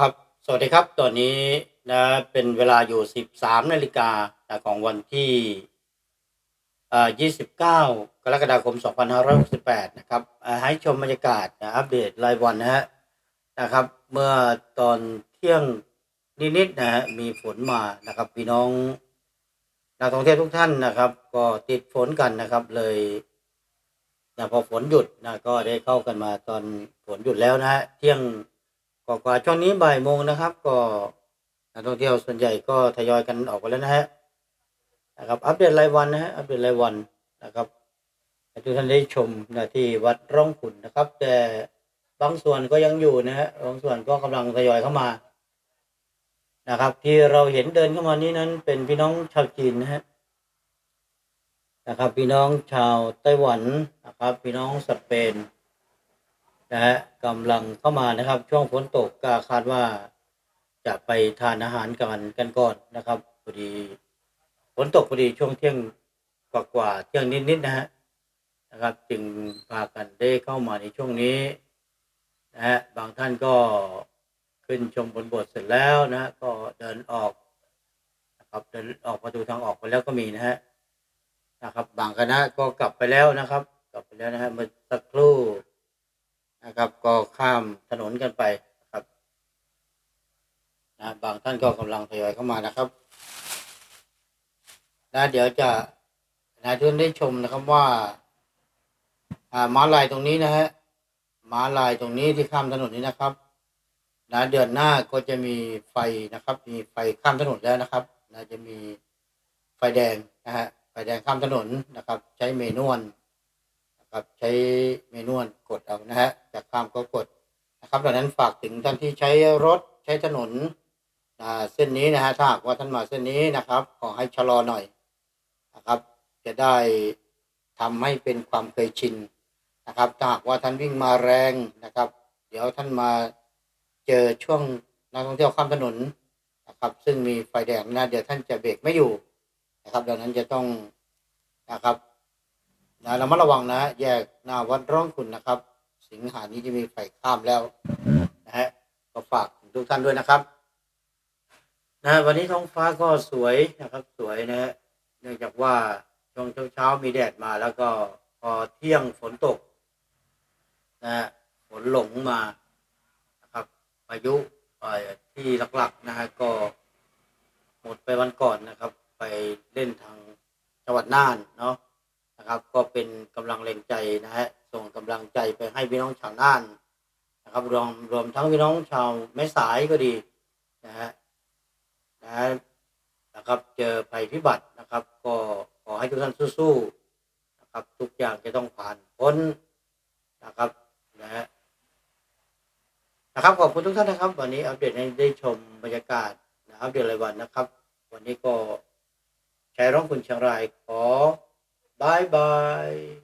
ครับ สวัสดีครับ ตอนนี้นะเป็นเวลาอยู่ 13นาฬิกานะของวันที่อ่า29 กรกฎาคม 2568 นะครับ ให้ชมบรรยากาศนะอัปเดตรายวันนะฮะนะครับ เมื่อตอนเที่ยงนิดๆนะฮะมีฝนมานะครับ พี่น้องนักท่องเที่ยวทุกท่านนะครับ ก็ติดฝนกันนะครับเลยนะพอฝนหยุดนะก็ได้เข้ากันมาตอนฝนหยุดแล้วนะฮะเที่ยง กว่ากว่าช่วงนี้บ่ายโมงนะครับ ก็นักท่องเที่ยวส่วนใหญ่ก็ทยอยกันออกไปแล้วนะฮะนะครับ อัปเดตรายวันนะฮะอัปเดตรายวันนะครับให้ทุกท่านได้ชมนะที่วัดร่องขุนนะครับ แต่บางส่วนก็ยังอยู่นะฮะบางส่วนก็กำลังทยอยเข้ามานะครับ ที่เราเห็นเดินเข้ามานี้นั้น เป็นพี่น้องชาวจีนนะฮะนะครับ พี่น้องชาวไต้หวันนะครับ พี่น้องสเปน นะฮะกำลังเข้ามานะครับ ช่วงฝนตกก็คาดว่าจะไปทานอาหารกันกันก่อนนะครับพอดีฝนตกพอดีช่วงเที่ยงกว่ากว่าเที่ยงนิดๆนะฮะนะครับ จึงพากันได้เข้ามาในช่วงนี้นะฮะบางท่านก็ขึ้นชมบนโบสถ์เสร็จแล้วนะ ก็เดินออกนะครับเดินออกประตูทางออกไปแล้วก็มีนะฮะนะครับ บางคณะก็กลับไปแล้วนะครับ กลับไปแล้วนะฮะเมื่อสักครู่ นะครับ ก็ข้ามถนนกันไปนะครับนะบางท่านก็กำลังทยอยเข้ามานะครับนะเดี๋ยวจะนะทุกท่านได้ชมนะครับว่าอ่าม้าลายตรงนี้นะฮะม้าลายตรงนี้ที่ข้ามถนนนี้นะครับนะเดือนหน้าก็จะมีไฟนะครับ มีไฟข้ามถนนแล้วนะครับนะจะมีไฟแดงนะฮะไฟแดงข้ามถนนนะครับ ใช้เมนวลนะครับ ใช้เมนวลกดเอานะฮะ จากข้ามก็กดนะครับดังนั้นฝากถึงท่านที่ใช้รถใช้ถนนเส้นนี้นะฮะถ้าหากว่าท่านมาเส้นนี้นะครับ ขอให้ชะลอหน่อยนะครับ จะได้ทำให้เป็นความเคยชินนะครับถ้าหากว่าท่านวิ่งมาแรงนะครับ เดี๋ยวท่านมาเจอช่วงนักท่องเที่ยวข้ามถนนนะครับ ซึ่งมีไฟแดงนะเดี๋ยวท่านจะเบรกไม่อยู่นะครับ ดังนั้นจะต้องนะครับนะระมัดระวังนะแยกหน้าวัดร่องขุนนะครับ สิงหานี้จะมีไฟข้ามแล้วนะฮะก็ฝากทุกท่านด้วยนะครับนะวันนี้ท้องฟ้าก็สวยนะครับ สวยนะฮะเนื่องจากว่าช่วงเช้าๆมีแดดมา แล้วก็พอเที่ยงฝนตกนะฮะฝนหลงมานะครับพายุเอ่อที่หลักๆนะฮะก็หมดไปวันก่อนนะครับ ไปเล่นทางจังหวัดน่าน นะครับ ก็เป็นกำลังแรงใจนะฮะส่งกำลังใจไปให้พี่น้องชาวน่านนะครับ รวมรวมทั้งพี่น้องชาวแม่สายก็ดีนะฮะนะนะครับ เจอภัยพิบัตินะครับ ก็ขอให้ทุกท่านสู้ๆนะครับ ทุกอย่างจะต้องผ่านพ้นนะครับนะฮะนะครับขอบคุณทุกท่านนะครับ วันนี้อัปเดตให้ได้ชมบรรยากาศนะอัปเดตรายวันนะครับ วันนี้ก็ใช้ร้องคุณเชียงรายขอ Bye bye.